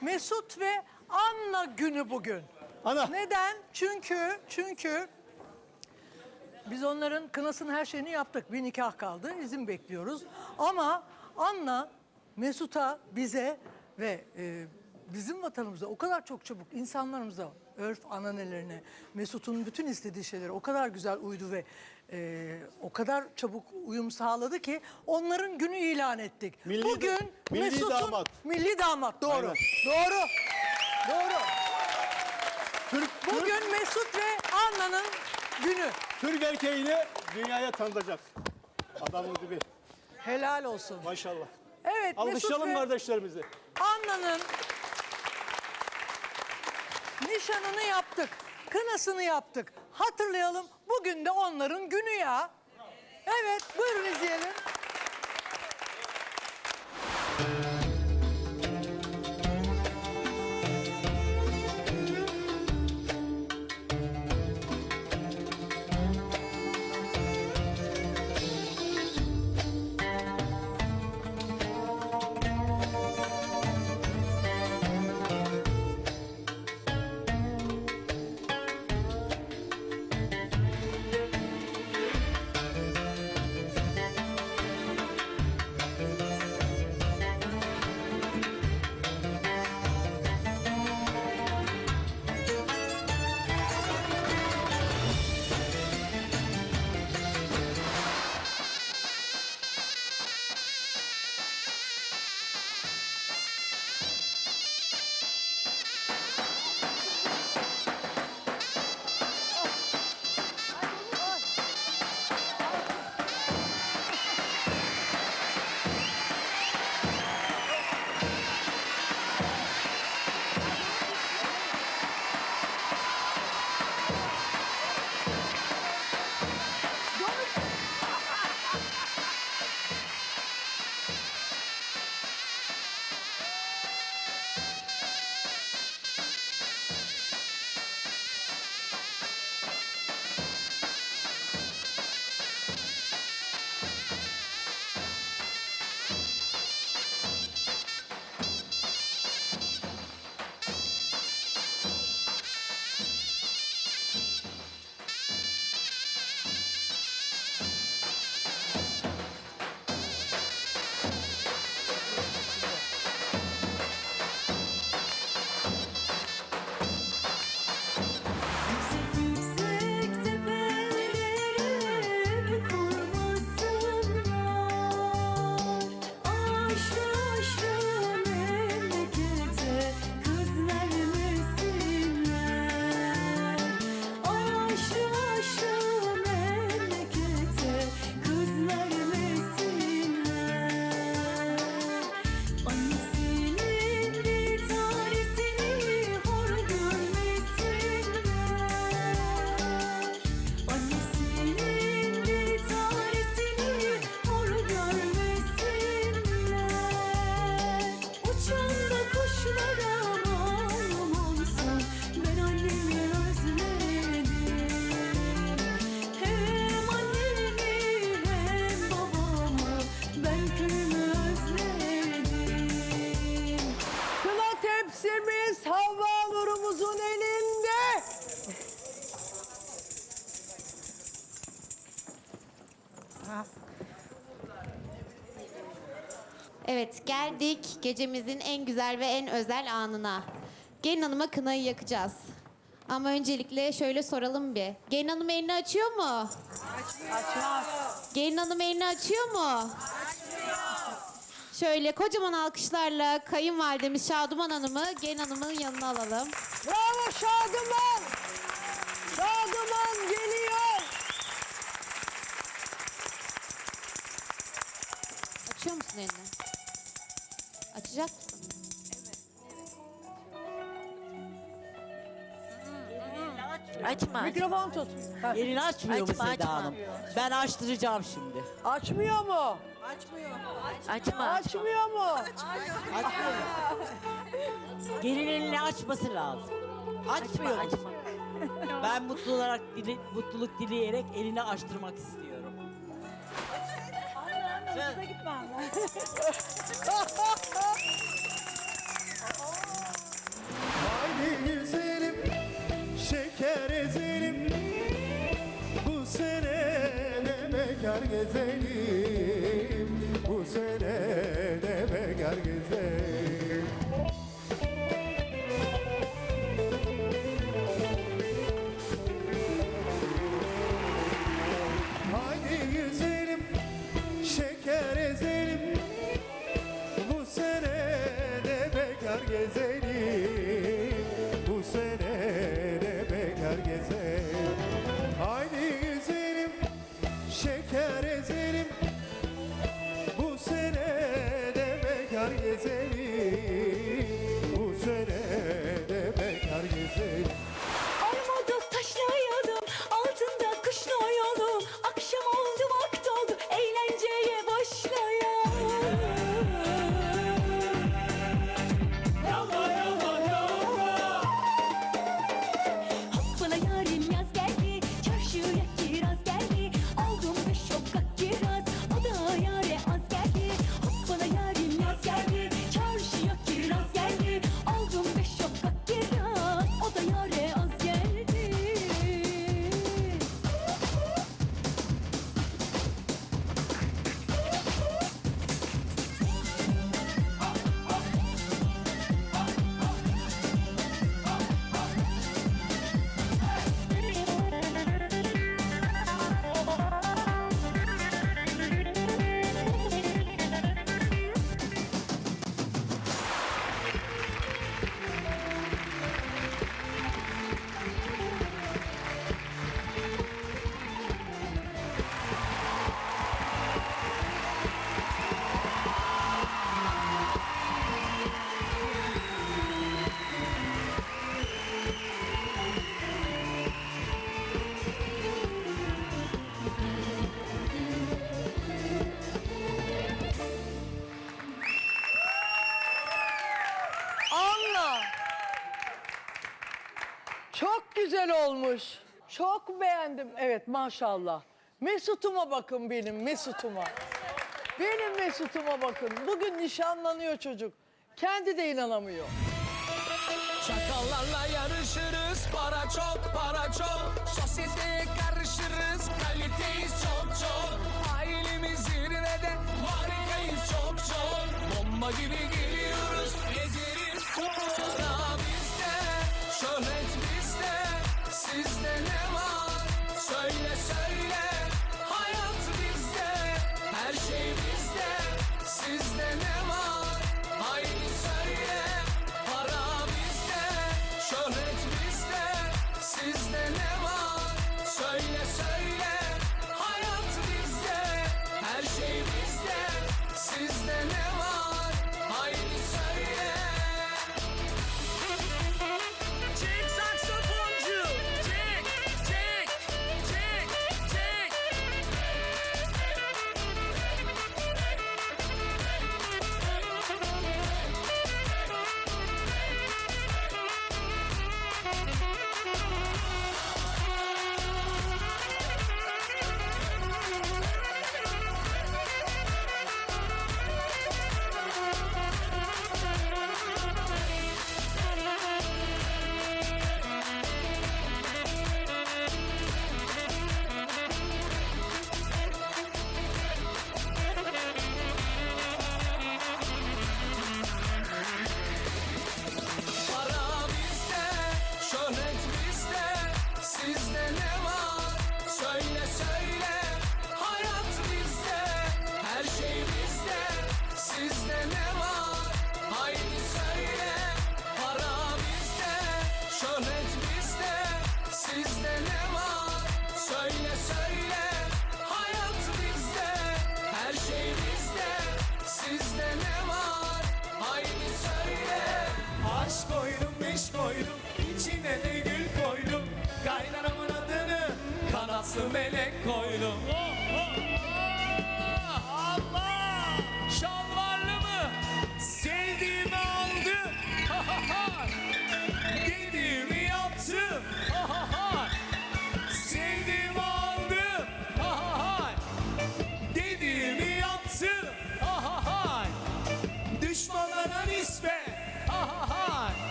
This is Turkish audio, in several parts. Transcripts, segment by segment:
Mesut ve Anna günü bugün. Ana. Neden? Çünkü çünkü biz onların kınasının her şeyini yaptık. Bir nikah kaldı. izin bekliyoruz. Ama Anna Mesut'a bize ve e, bizim vatanımıza o kadar çok çabuk insanlarımıza örf ananelerine Mesut'un bütün istediği şeylere o kadar güzel uydu ve e, o kadar çabuk uyum sağladı ki onların günü ilan ettik. Milli Bugün da- milli Mesut'un damat. milli damat doğru. Aynen. Doğru. Doğru. Türk, Türk, Bugün Mesut ve Anna'nın günü. Türk erkeğini dünyaya tanıtacak. Adamın dibi. Helal olsun. Maşallah. Evet Mesut Alkışlayalım ve kardeşlerimizi. Anna'nın nişanını yaptık. Kınasını yaptık. Hatırlayalım. Bugün de onların günü ya. Evet buyurun izleyelim. Evet geldik gecemizin en güzel ve en özel anına. Gelin hanıma kınayı yakacağız. Ama öncelikle şöyle soralım bir. Gelin hanım elini açıyor mu? Açmaz. Gelin hanım elini açıyor mu? Şöyle kocaman alkışlarla kayınvalidemiz Şaduman Hanım'ı gelin hanımın yanına alalım. Bravo Şadıman. Şadıman geliyor. Açıyor musun elini? Açacak mısın? Açma. Mikrofon tut. Ha, Elini açmıyor Açma, bu Seda açma. Hanım. Ben açtıracağım şimdi. Açmıyor mu? Açma. Açmıyor mu? Gelin elini açması lazım. Açmıyor Açma? Ben mutlu olarak dili, mutluluk dileyerek elini açtırmak istiyorum. Hoşunuza gitme anne. Haydi güzelim, şeker ezelim Bu sene ne bekar gezelim Efendim evet maşallah. Mesut'uma bakın benim Mesut'uma. Benim Mesut'uma bakın. Bugün nişanlanıyor çocuk. Kendi de inanamıyor. Çakallarla yarışırız para çok para çok Sosyeteye karışırız kaliteyiz çok çok Ailemiz zirvede markayız çok çok Bomba gibi geliyoruz ezeriz Sana bizde şöhret bizde sizde ne var Söyle söyle hayat bizde Her şey bizde Sizde ne var? Haydi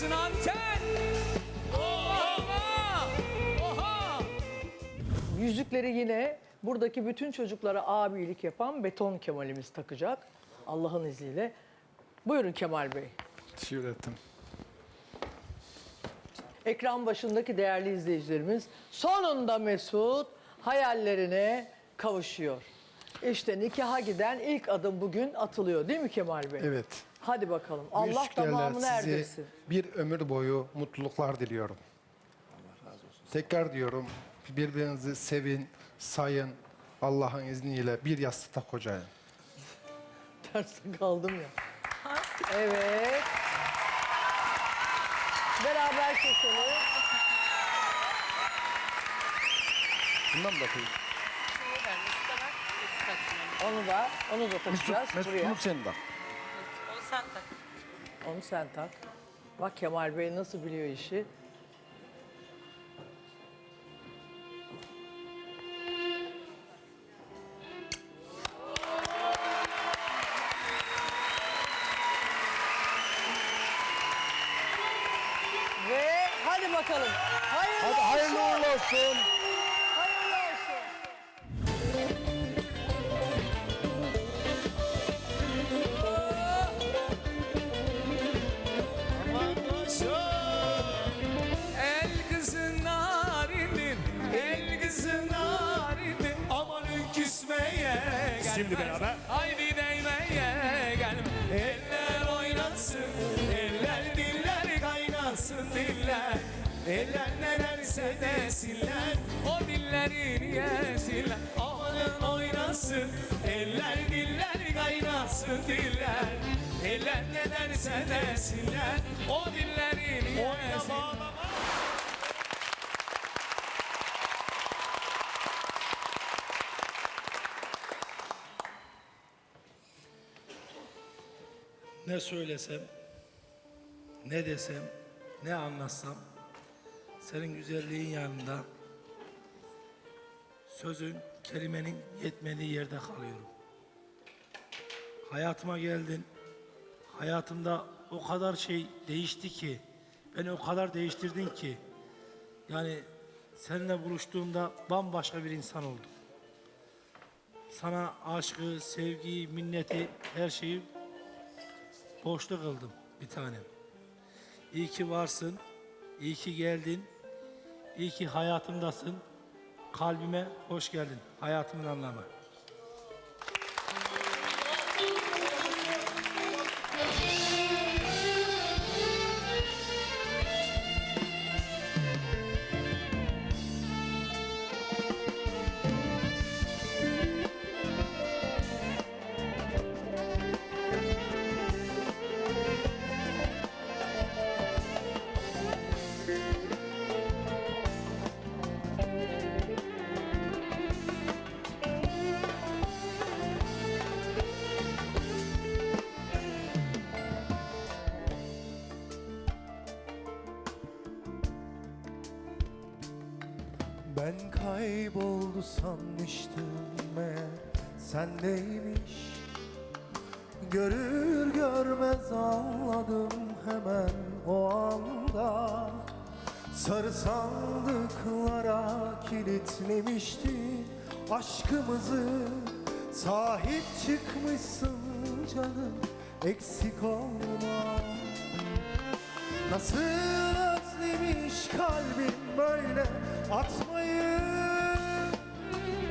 Yaşasın Anten! Oha! Oha! Yüzükleri yine buradaki bütün çocuklara abilik yapan beton Kemal'imiz takacak. Allah'ın izniyle. Buyurun Kemal Bey. Teşekkür ettim. Ekran başındaki değerli izleyicilerimiz sonunda Mesut hayallerine kavuşuyor. İşte nikaha giden ilk adım bugün atılıyor değil mi Kemal Bey? Evet. Hadi bakalım. Allah tamamını size erdirsin. bir ömür boyu mutluluklar diliyorum. Tekrar diyorum birbirinizi sevin, sayın. Allah'ın izniyle bir yastıkta kocayın. Tersi kaldım ya. Evet. Beraber keselim. Bundan mı bakayım? Onu da, onu da takacağız Mesut, Mesut buraya. bunu sen de. Onu sen tak. Bak Kemal Bey nasıl biliyor işi. Ve hadi bakalım. Hayırlı Hadi hayırlı olsun. uğurlu olsun. Eller oynasın, eller diller kaynasın diller. Eller ne derse desinler, o dilleri yesinler Amanın oynasın, eller diller kaynasın diller. Eller ne derse desinler, o dilleri yesinler Ne söylesem, ne desem, ne anlatsam senin güzelliğin yanında sözün, kelimenin yetmediği yerde kalıyorum. Hayatıma geldin. Hayatımda o kadar şey değişti ki, beni o kadar değiştirdin ki. Yani seninle buluştuğumda bambaşka bir insan oldum. Sana aşkı, sevgiyi, minneti, her şeyi borçlu kıldım bir tanem. İyi ki varsın, iyi ki geldin, iyi ki hayatımdasın. Kalbime hoş geldin, hayatımın anlamı. Ben kayboldu sanmıştım meğer. Sendeymiş Görür görmez anladım hemen o anda. Sarı sandıklara kilitlemişti aşkımızı. Sahip çıkmışsın canım eksik olma. Nasıl özlemiş kalbim böyle atmayı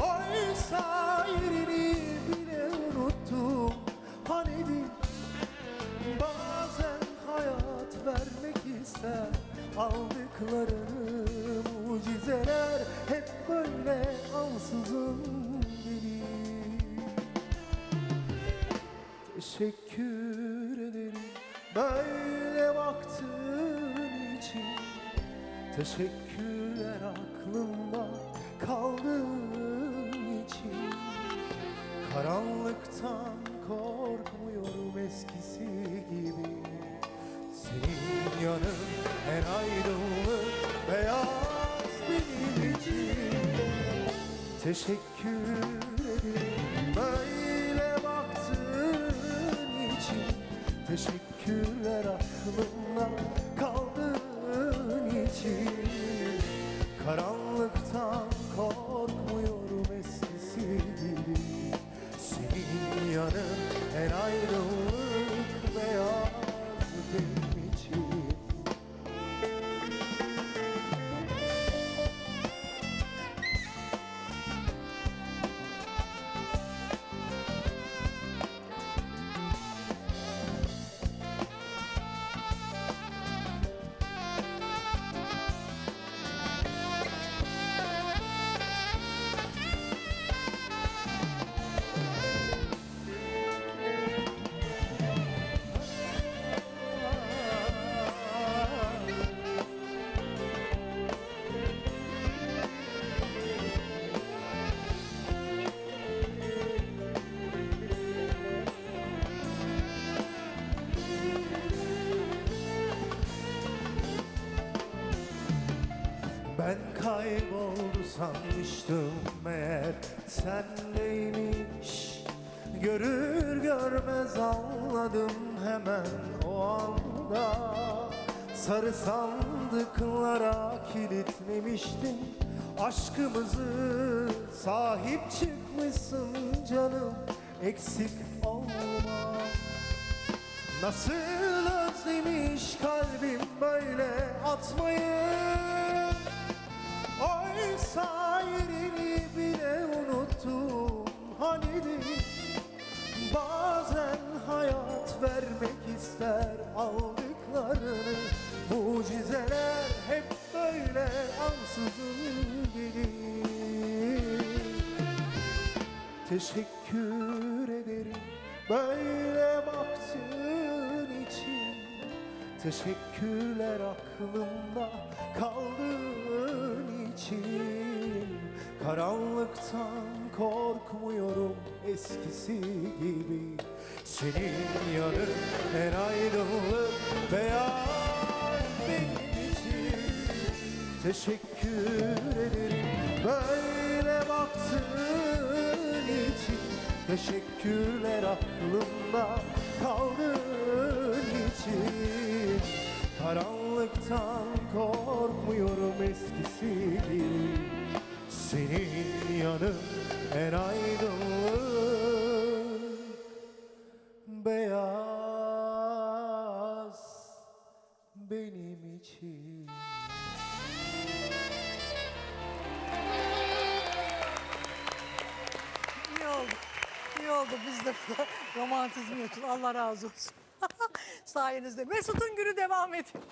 Oysa yerini bile unuttum. Hani bazen hayat vermek ister Aldıklarını mucizeler hep böyle ansızın gelir Teşekkür Teşekkürler aklımda kaldığın için. Karanlıktan korkmuyorum eskisi gibi. Senin yanın en aydınlık beyaz benim için Teşekkür Karanlıktan korkmuyorum eskisi gibi. Senin yanın her ayrılık sanmıştım meğer. Sendeymiş Görür görmez anladım hemen o anda. Sarı sandıklara kilitlemiştin Aşkımızı sahip çıkmışsın canım. Eksik olma. Nasıl özlemiş kalbim böyle atmayı Oysa yerini bile unuttum hanidir Bazen hayat vermek ister aldıklarını Mucizeler hep böyle ansızın gelir Teşekkür ederim böyle baktığın için Teşekkürler aklımda kaldığın için Karanlıktan korkmuyorum eskisi gibi. Senin yanın her ayrılık beyaz benim için. Teşekkür ederim böyle baktığın için. Teşekkürler aklımda kaldığın için Karanlıktan korkmuyorum eskisi gibi Senin yanın en aydınlık Beyaz benim için İyi oldu. İyi oldu. Biz de romantizm için. Allah razı olsun. Sayenizde. Mesut'un günü devam ediyor.